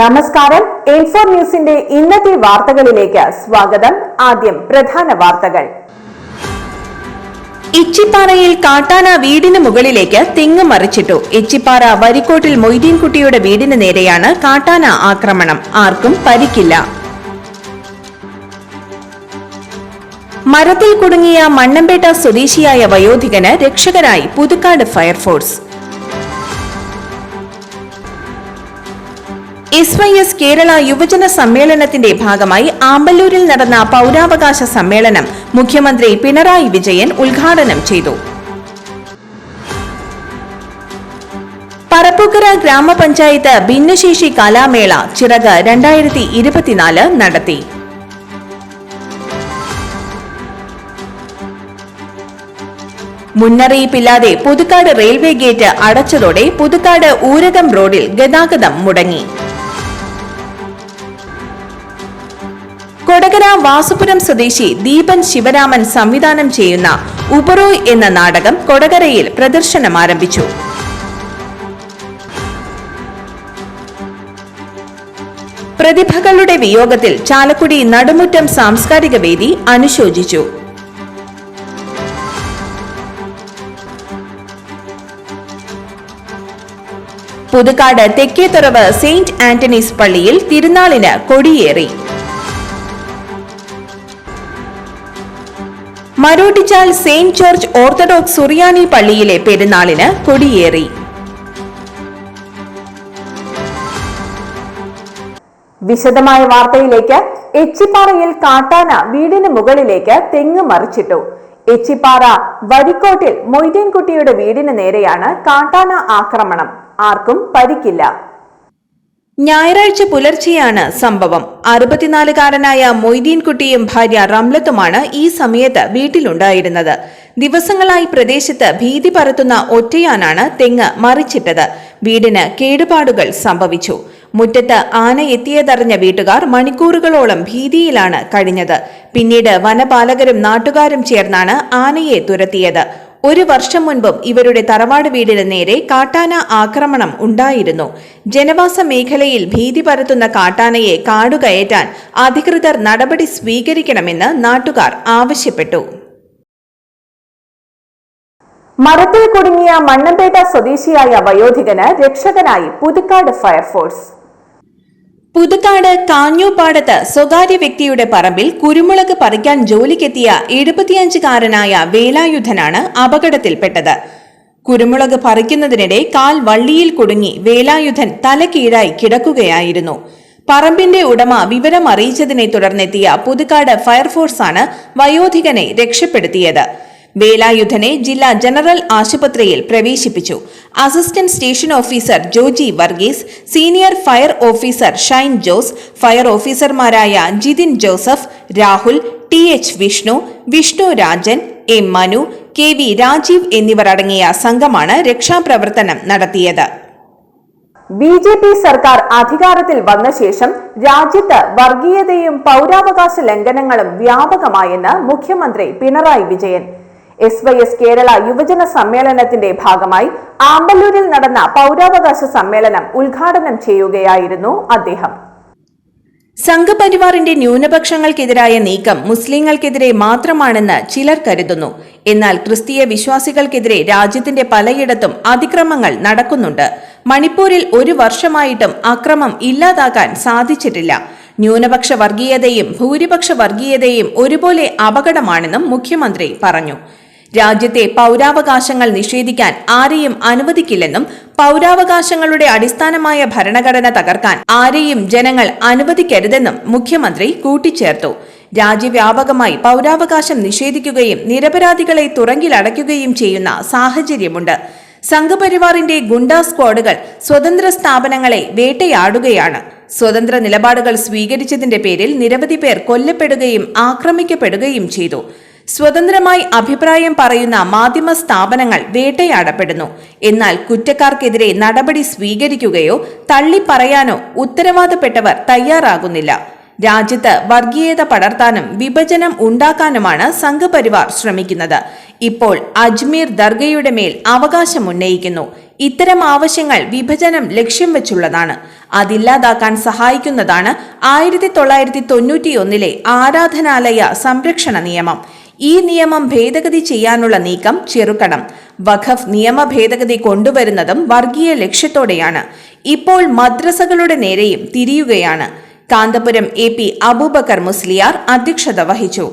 നമസ്കാരം. ഇൻഫോ ന്യൂസിന്റെ ഇന്നത്തെ വാർത്തകളിലേക്ക് സ്വാഗതം. ആദ്യം പ്രധാന വാർത്തകൾ. ഇച്ചിപ്പാറയിൽ കാട്ടാന വീടിന് മുകളിലേക്ക് തെങ്ങ് മറിച്ചിട്ടു. ഇച്ചിപ്പാറ വരിക്കോട്ടിൽ മൊയ്തീൻകുട്ടിയുടെ വീടിന് നേരെയാണ് കാട്ടാന ആക്രമണം. ആർക്കും പരിക്കില്ല. മരത്തിൽ കുടുങ്ങിയ മണ്ണമ്പേട്ട സ്വദേശിയായ വയോധികന് രക്ഷകരായി Puthukkad fire force. S Y S Kerala യുവജന സമ്മേളനത്തിന്റെ ഭാഗമായി ആമ്പല്ലൂരിൽ നടന്ന പൗരാവകാശ സമ്മേളനം മുഖ്യമന്ത്രി പിണറായി വിജയൻ ഉദ്ഘാടനം ചെയ്തു. പറപ്പുക്കര ഗ്രാമപഞ്ചായത്ത് ഭിന്നശേഷി കലാമേള ചിറക് രണ്ടായിരത്തി ഇരുപത്തിനാല് നടത്തി. മുന്നറിയിപ്പില്ലാതെ പുതുക്കാട് റെയിൽവേ ഗേറ്റ് അടച്ചതോടെ പുതുക്കാട് ഊരകം റോഡിൽ ഗതാഗതം മുടങ്ങി. വാസുപുരം സ്വദേശി ദീപൻ ശിവരാമൻ സംവിധാനം ചെയ്യുന്ന ഉപറോയ് എന്ന നാടകം കൊടകരയിൽ പ്രദർശനം ആരംഭിച്ചു. പ്രതിഭകളുടെ വിയോഗത്തിൽ ചാലക്കുടി നടുമുറ്റം സാംസ്കാരിക വേദി അനുശോചിച്ചു. പുതുക്കാട് തെക്കേത്തുറവ് സെയിന്റ് ആന്റണീസ് പള്ളിയിൽ തിരുനാളിന് കൊടിയേറി. മരോട്ടിച്ചാൽ സെയിന്റ് ജോർജ് ഓർത്തഡോക്സ് സുറിയാനി പള്ളിയിലെ പെരുന്നാളിന് കൊടിയേറി. വിശദമായ വാർത്തയിലേക്ക് എച്ചിപ്പാറയിൽ കാട്ടാന വീടിന് മുകളിലേക്ക് തെങ്ങ് മറിച്ചിട്ടു. എച്ചിപ്പാറ വരിക്കോട്ടിൽ മൊയ്തീൻകുട്ടിയുടെ വീടിന് നേരെയാണ് കാട്ടാന ആക്രമണം. ആർക്കും പരിക്കില്ല. ഞായറാഴ്ച പുലർച്ചെയാണ് സംഭവം. അറുപത്തിനാലുകാരനായ മൊയ്തീൻകുട്ടിയും ഭാര്യ റംലത്തുമാണ് ഈ സമയത്ത് വീട്ടിലുണ്ടായിരുന്നത്. ദിവസങ്ങളായി പ്രദേശത്ത് ഭീതി പരത്തുന്ന ഒറ്റയാനാണ് തെങ്ങ് മറിച്ചിട്ടത്. വീടിന് കേടുപാടുകൾ സംഭവിച്ചു. മുറ്റത്ത് ആന എത്തിയതറിഞ്ഞ വീട്ടുകാർ മണിക്കൂറുകളോളം ഭീതിയിലാണ് കഴിഞ്ഞത്. പിന്നീട് വനപാലകരും നാട്ടുകാരും ചേർന്നാണ് ആനയെ തുരത്തിയത്. ഒരു വർഷം മുൻപും ഇവരുടെ തറവാട് വീടിന് നേരെ കാട്ടാന ആക്രമണം ഉണ്ടായിരുന്നു. ജനവാസ മേഖലയിൽ ഭീതി പരത്തുന്ന കാട്ടാനയെ കാടുകയറ്റാൻ അധികൃതർ നടപടി സ്വീകരിക്കണമെന്ന് നാട്ടുകാർ ആവശ്യപ്പെട്ടു. മരത്തിൽ കുടുങ്ങിയ മണ്ണമ്പേട്ട സ്വദേശിയായ വയോധികന് രക്ഷകനായി പുതുക്കാട് ഫയർഫോഴ്സ്. പുതുക്കാട് കാഞ്ഞൂപ്പാടത്ത് സ്വകാര്യ വ്യക്തിയുടെ പറമ്പിൽ കുരുമുളക് പറിക്കാൻ ജോലിക്കെത്തിയ എഴുപത്തിയഞ്ചുകാരനായ വേലായുധനാണ് അപകടത്തിൽപ്പെട്ടത്. കുരുമുളക് പറിക്കുന്നതിനിടെ കാൽ വള്ളിയിൽ കുടുങ്ങി വേലായുധൻ തലകീഴായി കിടക്കുകയായിരുന്നു. പറമ്പിന്റെ ഉടമ വിവരം അറിയിച്ചതിനെ തുടർന്നെത്തിയ പുതുക്കാട് ഫയർഫോഴ്സാണ് വയോധികനെ രക്ഷപ്പെടുത്തിയത്. വേലായുധനെ ജില്ലാ ജനറൽ ആശുപത്രിയിൽ പ്രവേശിപ്പിച്ചു. Assistant station officer Joji Varghese senior fire officer Shine Jose fire ഓഫീസർമാരായ Jithin Joseph Rahul T H Vishnu Vishnu Rajan M Manu K V Rajeev എന്നിവർ അടങ്ങിയ സംഘമാണ് രക്ഷാപ്രവർത്തനം നടത്തിയത്. ബി ജെ പി സർക്കാർ അധികാരത്തിൽ വന്ന ശേഷം രാജ്യത്ത് വർഗീയതയും പൗരാവകാശ ലംഘനങ്ങളും വ്യാപകമായെന്ന് മുഖ്യമന്ത്രി Pinarayi Vijayan. S Y S Kerala യുവജന സമ്മേളനത്തിന്റെ ഭാഗമായി ആമ്പല്ലൂരിൽ നടന്ന പൗരാവകാശ സമ്മേളനം ഉദ്ഘാടനം ചെയ്യുകയായിരുന്നു അദ്ദേഹം. സംഘപരിവാറിന്റെ ന്യൂനപക്ഷങ്ങൾക്കെതിരായ നീക്കം മുസ്ലിങ്ങൾക്കെതിരെ മാത്രമാണെന്ന് ചിലർ കരുതുന്നു. എന്നാൽ ക്രിസ്തീയ വിശ്വാസികൾക്കെതിരെ രാജ്യത്തിന്റെ പലയിടത്തും അതിക്രമങ്ങൾ നടക്കുന്നുണ്ട്. മണിപ്പൂരിൽ ഒരു വർഷമായിട്ടും അക്രമം ഇല്ലാതാക്കാൻ സാധിച്ചിട്ടില്ല. ന്യൂനപക്ഷ വർഗീയതയും ഭൂരിപക്ഷ വർഗീയതയും ഒരുപോലെ അപകടമാണെന്നും മുഖ്യമന്ത്രി പറഞ്ഞു. രാജ്യത്തെ പൗരാവകാശങ്ങൾ നിഷേധിക്കാൻ ആരെയും അനുവദിക്കില്ലെന്നും പൗരാവകാശങ്ങളുടെ അടിസ്ഥാനമായ ഭരണഘടന തകർക്കാൻ ആരെയും ജനങ്ങൾ അനുവദിക്കരുതെന്നും മുഖ്യമന്ത്രി കൂട്ടിച്ചേർത്തു. രാജ്യവ്യാപകമായി പൗരാവകാശം നിഷേധിക്കുകയും നിരപരാധികളെ തുറങ്കിലടയ്ക്കുകയും ചെയ്യുന്ന സാഹചര്യമുണ്ട്. സംഘപരിവാറിന്റെ ഗുണ്ടാ സ്ക്വാഡുകൾ സ്വതന്ത്ര സ്ഥാപനങ്ങളെ വേട്ടയാടുകയാണ്. സ്വതന്ത്ര നിലപാടുകൾ സ്വീകരിച്ചതിന്റെ പേരിൽ നിരവധി പേർ കൊല്ലപ്പെടുകയും ആക്രമിക്കപ്പെടുകയും ചെയ്തു. സ്വതന്ത്രമായി അഭിപ്രായം പറയുന്ന മാധ്യമ സ്ഥാപനങ്ങൾ വേട്ടയാടപ്പെടുന്നു. എന്നാൽ കുറ്റക്കാർക്കെതിരെ നടപടി സ്വീകരിക്കുകയോ തള്ളിപ്പറയാനോ ഉത്തരവാദപ്പെട്ടവർ തയ്യാറാകുന്നില്ല. രാജ്യത്ത് വർഗീയത പടർത്താനും വിഭജനം ഉണ്ടാക്കാനുമാണ് സംഘപരിവാർ ശ്രമിക്കുന്നത്. ഇപ്പോൾ അജ്മീർ ദർഗയുടെ മേൽ അവകാശം ഉന്നയിക്കുന്നു. ഇത്തരം ആവശ്യങ്ങൾ വിഭജനം ലക്ഷ്യം വെച്ചുള്ളതാണ്. അതില്ലാതാക്കാൻ സഹായിക്കുന്നതാണ് ആയിരത്തി തൊള്ളായിരത്തി തൊണ്ണൂറ്റിയൊന്നിലെ ആരാധനാലയ സംരക്ഷണ നിയമം. ഈ നിയമം ഭേദഗതി ചെയ്യാനുള്ള നീക്കം ചെറുക്കണം. വഖഫ് നിയമ ഭേദഗതി കൊണ്ടുവരുന്നതും വർഗീയ ലക്ഷ്യത്തോടെയാണ്. ഇപ്പോൾ മദ്രസകളുടെ നേരെയും തിരിയുകയാണ്. കാന്തപുരം എ പി അബൂബക്കർ മുസ്ലിയാർ അധ്യക്ഷത വഹിച്ചു.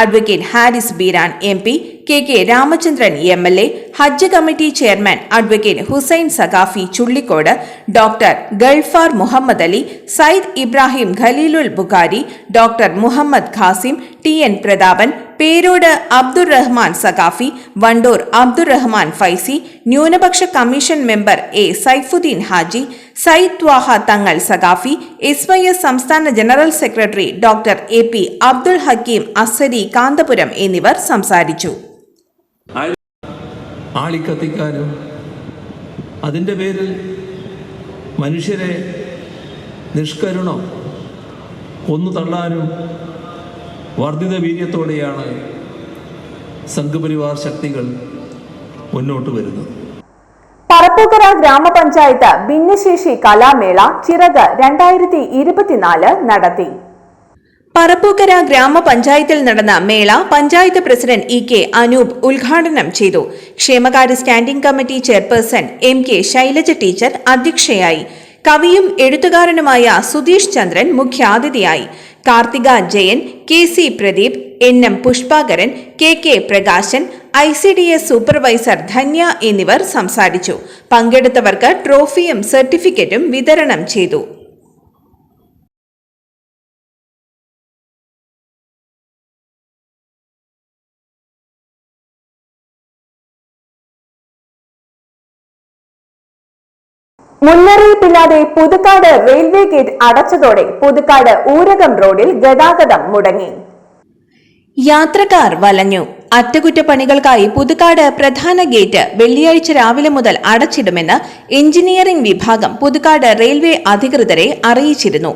Advocate Haris Beeran M P K K Ramachandran M L A Hajj committee chairman advocate Hussain Saqafi Chullikode doctor Gulfar Muhammad Ali Sayyid Ibrahim Khaleelul Bukhari doctor Muhammad Qasim T N Prathapan Perod Abdur Rahman Saqafi Vandoor Abdur Rahman Faizy ന്യൂനപക്ഷ commission member A Saifuddin Haji Sayyid Thwaha Thangal Saqafi S Y S സംസ്ഥാന general secretary doctor A P Abdul Hakeem Azhari Kanthapuram എന്നിവർ സംസാരിച്ചു. ആളിക്കത്തിക്കാനും പേരിൽ മനുഷ്യരെ നിഷ്കരുണം കൊന്നു തള്ളാനും വർദ്ധിത വീര്യത്തോടെയാണ് സംഘപരിവാർ ശക്തികൾ മുന്നോട്ട് വരുന്നത്. പറപ്പൂക്കര ഗ്രാമപഞ്ചായത്ത് ഭിന്നശേഷി കലാമേള ചിറക് രണ്ടായിരത്തി ഇരുപത്തിനാല് നടത്തി. പറപ്പൂക്കര ഗ്രാമപഞ്ചായത്തിൽ നടന്ന മേള panchayat president E K Anoop ഉദ്ഘാടനം ചെയ്തു. ക്ഷേമകാര്യ standing committee chairperson M K Shailaja teacher അധ്യക്ഷയായി. കവിയും എഴുത്തുകാരനുമായ സുധീഷ് ചന്ദ്രൻ മുഖ്യാതിഥിയായി. Karthika Jayan K C Pradeep N M Pushpakaran K K Prakashan I C D S supervisor Dhanya എന്നിവർ സംസാരിച്ചു. പങ്കെടുത്തവർക്ക് ട്രോഫിയും സർട്ടിഫിക്കറ്റും വിതരണം ചെയ്തു. മുന്നറിയിപ്പില്ലാതെ പുതുക്കാട് റെയിൽവേ ഗേറ്റ് അടച്ചതോടെ പുതുക്കാട് ഊരകം റോഡിൽ ഗതാഗതം മുടങ്ങി. യാത്രക്കാർ വലഞ്ഞു. അറ്റകുറ്റപ്പണികൾക്കായി പുതുക്കാട് പ്രധാന ഗേറ്റ് വെള്ളിയാഴ്ച രാവിലെ മുതൽ അടച്ചിടുമെന്ന് എഞ്ചിനീയറിംഗ് വിഭാഗം പുതുക്കാട് റെയിൽവേ അധികൃതരെ അറിയിച്ചിരുന്നു.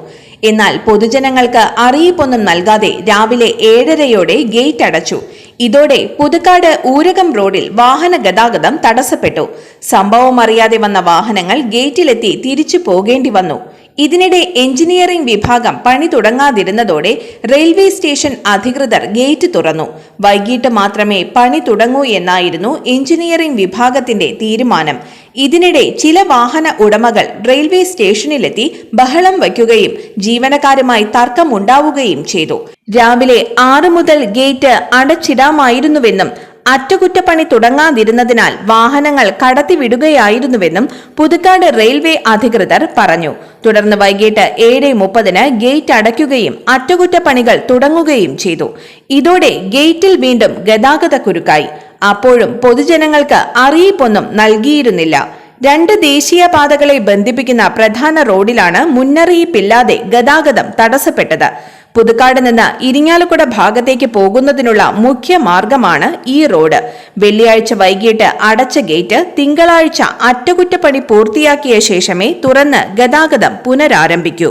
എന്നാൽ പൊതുജനങ്ങൾക്ക് അറിയിപ്പൊന്നും നൽകാതെ രാവിലെ ഏഴരയോടെ ഗേറ്റ് അടച്ചു. ഇതോടെ പുതുക്കാട് ഊരകം റോഡിൽ വാഹന ഗതാഗതം തടസ്സപ്പെട്ടു. സംഭവം അറിയാതെ വന്ന വാഹനങ്ങൾ ഗേറ്റിലെത്തി തിരിച്ചു പോകേണ്ടി വന്നു. ഇതിനിടെ എഞ്ചിനീയറിംഗ് വിഭാഗം പണി തുടങ്ങാതിരുന്നതോടെ റെയിൽവേ സ്റ്റേഷൻ അധികൃതർ ഗേറ്റ് തുറന്നു. വൈകിട്ട് മാത്രമേ പണി തുടങ്ങൂ എന്നായിരുന്നു എഞ്ചിനീയറിംഗ് വിഭാഗത്തിന്റെ തീരുമാനം. ഇതിനിടെ ചില വാഹന ഉടമകൾ റെയിൽവേ സ്റ്റേഷനിലെത്തി ബഹളം വയ്ക്കുകയും ജീവനക്കാരുമായി തർക്കമുണ്ടാവുകയും ചെയ്തു. രാവിലെ ആറ് മുതൽ ഗേറ്റ് അടച്ചിടാമായിരുന്നുവെന്നും അറ്റകുറ്റപ്പണി തുടങ്ങാതിരുന്നതിനാൽ വാഹനങ്ങൾ കടത്തിവിടുകയായിരുന്നുവെന്നും പുതുക്കാട് റെയിൽവേ അധികൃതർ പറഞ്ഞു. തുടർന്ന് വൈകിട്ട് ഏഴ് മുപ്പതിന് ഗേറ്റ് അടയ്ക്കുകയും അറ്റകുറ്റപ്പണികൾ തുടങ്ങുകയും ചെയ്തു. ഇതോടെ ഗേറ്റിൽ വീണ്ടും ഗതാഗത കുരുക്കായി. അപ്പോഴും പൊതുജനങ്ങൾക്ക് അറിയിപ്പൊന്നും നൽകിയിരുന്നില്ല. രണ്ട് ദേശീയ പാതകളെ ബന്ധിപ്പിക്കുന്ന പ്രധാന റോഡിലാണ് മുന്നറിയിപ്പില്ലാതെ ഗതാഗതം തടസ്സപ്പെട്ടത്. പുതുക്കാട് നിന്ന് ഇരിങ്ങാലക്കുട ഭാഗത്തേക്ക് പോകുന്നതിനുള്ള മുഖ്യ മാർഗമാണ് ഈ റോഡ്. വെള്ളിയാഴ്ച വൈകിട്ട് അടച്ച ഗേറ്റ് തിങ്കളാഴ്ച അറ്റകുറ്റപ്പണി പൂർത്തിയാക്കിയ ശേഷമേ തുറന്ന് ഗതാഗതം പുനരാരംഭിക്കൂ.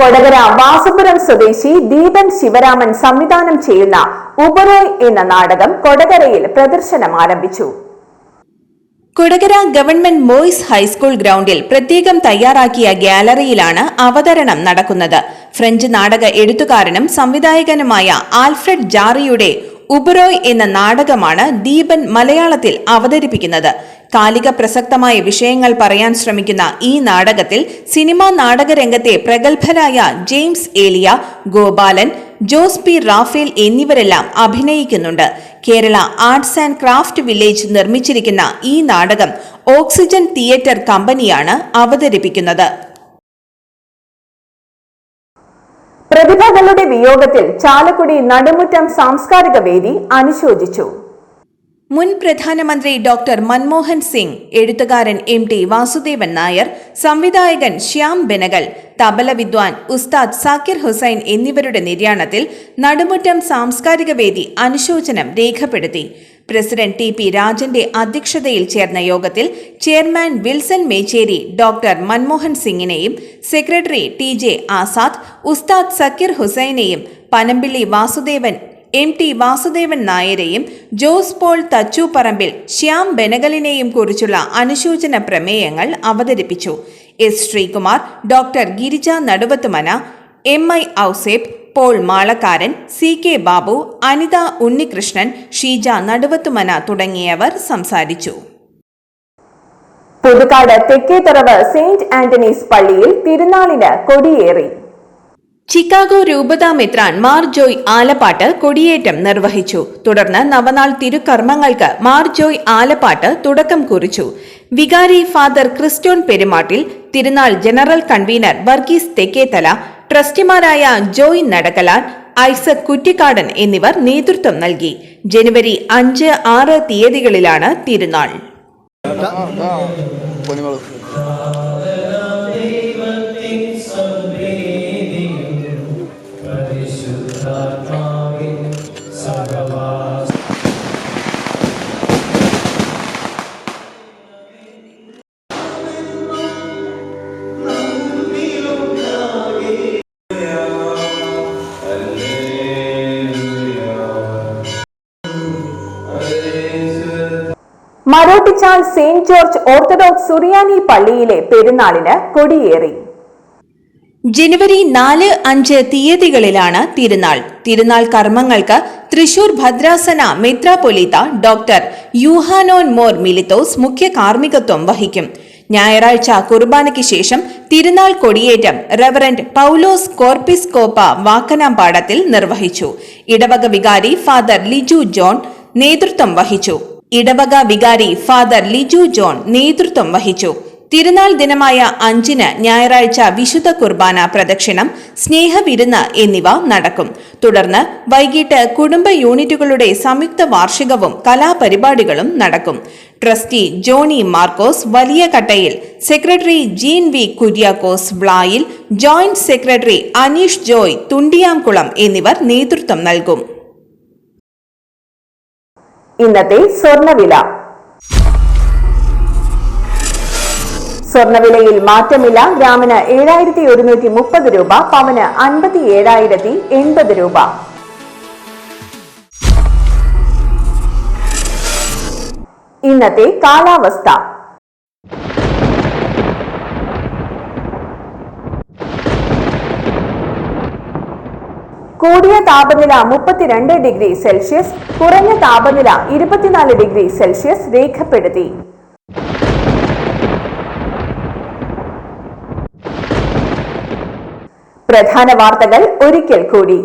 കൊടകര വാസുപുരം സ്വദേശി ദീപൻ ശിവരാമൻ സംവിധാനം ചെയ്യുന്ന ഉപറോയ് എന്ന നാടകം കൊടകരയിൽ പ്രദർശനം ആരംഭിച്ചു. കൊടകര ഗവൺമെന്റ് ബോയ്സ് ഹൈസ്കൂൾ ഗ്രൗണ്ടിൽ പ്രത്യേകം തയ്യാറാക്കിയ ഗ്യാലറിയിലാണ് അവതരണം നടക്കുന്നത്. ഫ്രഞ്ച് നാടക എഴുത്തുകാരനും സംവിധായകനുമായ ആൽഫ്രഡ് ജാറിയുടെ ഉബറോയ് എന്ന നാടകമാണ് ദീപൻ മലയാളത്തിൽ അവതരിപ്പിക്കുന്നത്. കാലിക പ്രസക്തമായ വിഷയങ്ങൾ പറയാൻ ശ്രമിക്കുന്ന ഈ നാടകത്തിൽ സിനിമാ നാടകരംഗത്തെ പ്രഗത്ഭരായ ജെയിംസ് ഏലിയ ഗോപാലൻ ജോസ് പി റാഫേൽ എന്നിവരെല്ലാം അഭിനയിക്കുന്നുണ്ട്. Kerala arts and craft village നിർമ്മിച്ചിരിക്കുന്ന ഈ നാടകം ഓക്സിജൻ തിയേറ്റർ കമ്പനിയാണ് അവതരിപ്പിക്കുന്നത്. പ്രതിഭകളുടെ വിയോഗത്തിൽ ചാലക്കുടി നടുമുറ്റം സാംസ്കാരിക വേദി അനുശോചിച്ചു. മുൻ പ്രധാനമന്ത്രി ഡോക്ടർ മൻമോഹൻ സിംഗ് എഴുത്തുകാരൻ എം ടി വാസുദേവൻ നായർ സംവിധായകൻ ശ്യാം ബെനഗൽ തബല വിദ്വാൻ ഉസ്താദ് സാക്കിർ ഹുസൈൻ എന്നിവരുടെ നിര്യാണത്തിൽ നടുമുറ്റം സാംസ്കാരിക വേദി അനുശോചനം രേഖപ്പെടുത്തി. പ്രസിഡന്റ് ടി പി രാജന്റെ അധ്യക്ഷതയിൽ ചേർന്ന യോഗത്തിൽ chairman Wilson Mecheri doctor Manmohan സിംഗിനെയും secretary T J Azad Ustad Zakir ഹുസൈനെയും Panampilly Vasudevan M T Vasudevan നായരെയും ജോസ് പോൾ തച്ചൂപ്പറമ്പിൽ ശ്യാം ബെനഗലിനെയും കുറിച്ചുള്ള അനുശോചന പ്രമേയങ്ങൾ അവതരിപ്പിച്ചു. S Sreekumar doctor Girija Naduvathumana M I Ouseph Paul Malakkaran C K Babu Anitha Unnikrishnan Sheeja Naduvathumana തുടങ്ങിയവർ സംസാരിച്ചു. പുതുക്കാട് തെക്കേത്തറവ് സെയിന്റ് ആന്റണീസ് പള്ളിയിൽ തിരുനാളിന് കൊടിയേറി. ചിക്കാഗോ രൂപത മെത്രാൻ മാർ ജോയ് ആലപ്പാട്ട് കൊടിയേറ്റം നിർവഹിച്ചു. തുടർന്ന് നവനാൾ തിരുക്കർമ്മങ്ങൾക്ക് മാർ ജോയ് ആലപ്പാട്ട് തുടക്കം കുറിച്ചു. വികാരി ഫാദർ ക്രിസ്റ്റ്യോൺ പെരുമാട്ടിൽ തിരുനാൾ ജനറൽ കൺവീനർ വർഗീസ് തെക്കേത്തല ട്രസ്റ്റിമാരായ ജോയ് നടക്കലാൻ ഐസക് കുറ്റിക്കാടൻ എന്നിവർ നേതൃത്വം നൽകി. ജനുവരി അഞ്ച് ആറ് തീയതികളിലാണ് തിരുനാൾ. സെയിന്റ് ജോർജ് ഓർത്തഡോക്സ് സുറിയാനി പള്ളിയിലെ പെരുന്നാളിന് കൊടിയേറി. ജനുവരി നാല് അഞ്ച് തീയതികളിലാണ് തിരുനാൾ. തിരുനാൾ കർമ്മങ്ങൾക്ക് തൃശൂർ ഭദ്രാസന മെത്രാപൊലീത്ത ഡോക്ടർ യൂഹാനോൻ മോർ മിലിത്തോസ് മുഖ്യ കാർമ്മികത്വം വഹിക്കും. ഞായറാഴ്ച കുർബാനയ്ക്ക് ശേഷം തിരുനാൾ കൊടിയേറ്റം റവറന്റ് പൗലോസ് കോർപ്പിസ്കോപ്പ വാക്കനാമ്പാടത്തിൽ നിർവഹിച്ചു. ഇടവക വികാരി ഫാദർ ലിജു ജോൺ നേതൃത്വം വഹിച്ചു. ഇടവക വികാരി ഫാദർ ലിജു ജോൺ നേതൃത്വം വഹിച്ചു. തിരുനാൾ ദിനമായ അഞ്ചിന് ഞായറാഴ്ച വിശുദ്ധ കുർബാന പ്രദക്ഷിണം സ്നേഹവിരുന്ന് എന്നിവ നടക്കും. തുടർന്ന് വൈകിട്ട് കുടുംബ യൂണിറ്റുകളുടെ സംയുക്ത വാർഷികവും കലാപരിപാടികളും നടക്കും. Trustee Johny Markose Valiyakattayil secretary Jean V Kuriakose Vlayil joint secretary Aneesh Joy Thundiyamkulam എന്നിവർ നേതൃത്വം നൽകും. ഇന്നത്തെ സ്വർണവില. സ്വർണവിലയിൽ മാറ്റമില്ല. ഗ്രാമിന് ഏഴായിരത്തി ഒരുന്നൂറ്റി മുപ്പത് രൂപ പവന് അൻപത്തി ഏഴായിരത്തി എൺപത് രൂപ. ഇന്നത്തെ കാലാവസ്ഥ. കൂടിയ താപനില മുപ്പത്തിരണ്ട് ഡിഗ്രി സെൽഷ്യസ് കുറഞ്ഞ താപനില ഇരുപത്തിനാല് ഡിഗ്രി സെൽഷ്യസ് രേഖപ്പെടുത്തി. പ്രധാന വാർത്തകൾ ഒരിക്കൽ കൂടി.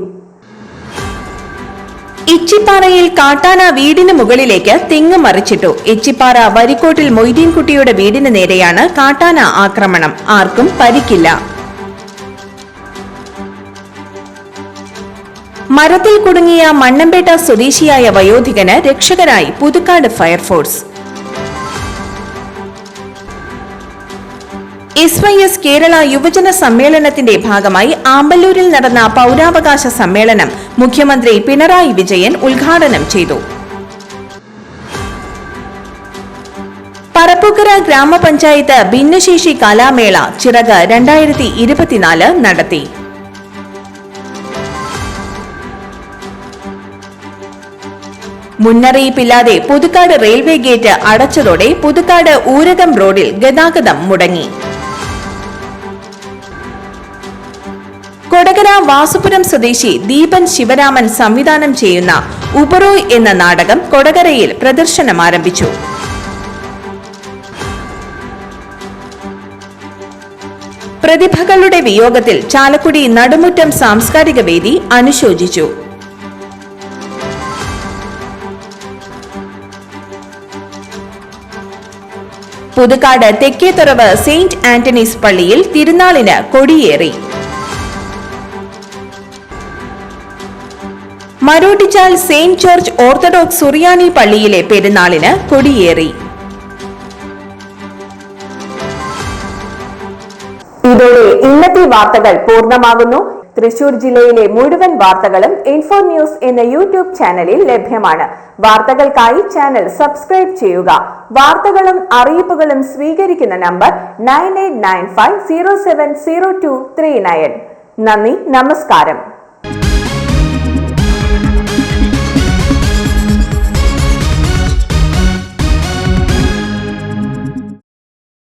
ഇച്ചിപ്പാറയിൽ കാട്ടാന വീടിന് മുകളിലേക്ക് തെങ്ങ് മറിച്ചിട്ടു. ഇച്ചിപ്പാറ വരിക്കോട്ടിൽ മൊയ്തീൻകുട്ടിയുടെ വീടിന് നേരെയാണ് കാട്ടാന ആക്രമണം. ആർക്കും പരിക്കില്ല. മരത്തിൽ കുടുങ്ങിയ മണ്ണമ്പേട്ട സ്വദേശിയായ വയോധികന് രക്ഷകരായി Puthukkad fire force. S Y S Kerala യുവജന സമ്മേളനത്തിന്റെ ഭാഗമായി ആമ്പല്ലൂരിൽ നടന്ന പൗരാവകാശ സമ്മേളനം മുഖ്യമന്ത്രി പിണറായി വിജയൻ ഉദ്ഘാടനം ചെയ്തു. പറപ്പുക്കര ഗ്രാമപഞ്ചായത്ത് ഭിന്നശേഷി കലാമേള ചിറക് രണ്ടായിരത്തി നടത്തി. മുന്നറിയിപ്പില്ലാതെ പുതുക്കാട് റെയിൽവേ ഗേറ്റ് അടച്ചതോടെ പുതുക്കാട് ഊരകം റോഡിൽ ഗതാഗതം മുടങ്ങി. കൊടകര വാസുപുരം സ്വദേശി ദീപൻ ശിവരാമൻ സംവിധാനം ചെയ്യുന്ന ഉപറോയ് എന്ന നാടകം കൊടകരയിൽ പ്രദർശനം ആരംഭിച്ചു. പ്രതിഭകളുടെ വിയോഗത്തിൽ ചാലക്കുടി നടുമുറ്റം സാംസ്കാരിക വേദി അനുശോചിച്ചു. പുതുക്കാട് തെക്കേത്തുറവ് സെയിന്റ് ആന്റണീസ് പള്ളിയിൽ തിരുനാളിന് കൊടിയേറി. മരോട്ടിച്ചാൽ സെയിന്റ് ജോർജ് ഓർത്തഡോക്സ് സുറിയാനി പള്ളിയിലെ പെരുന്നാളിന് കൊടിയേറി. ഇതോടെ ഇന്നത്തെ വാർത്തകൾ പൂർണമാകുന്നു. തൃശൂർ ജില്ലയിലെ മുഴുവൻ വാർത്തകളും ഇൻഫോ ന്യൂസ് എന്ന യൂട്യൂബ് ചാനലിൽ ലഭ്യമാണ്. വാർത്തകൾക്കായി ചാനൽ സബ്സ്ക്രൈബ് ചെയ്യുക. വാർത്തകളും അറിയിപ്പുകളും സ്വീകരിക്കുന്ന number nine nine five zero seven zero two three nine നന്ദി നമസ്കാരം.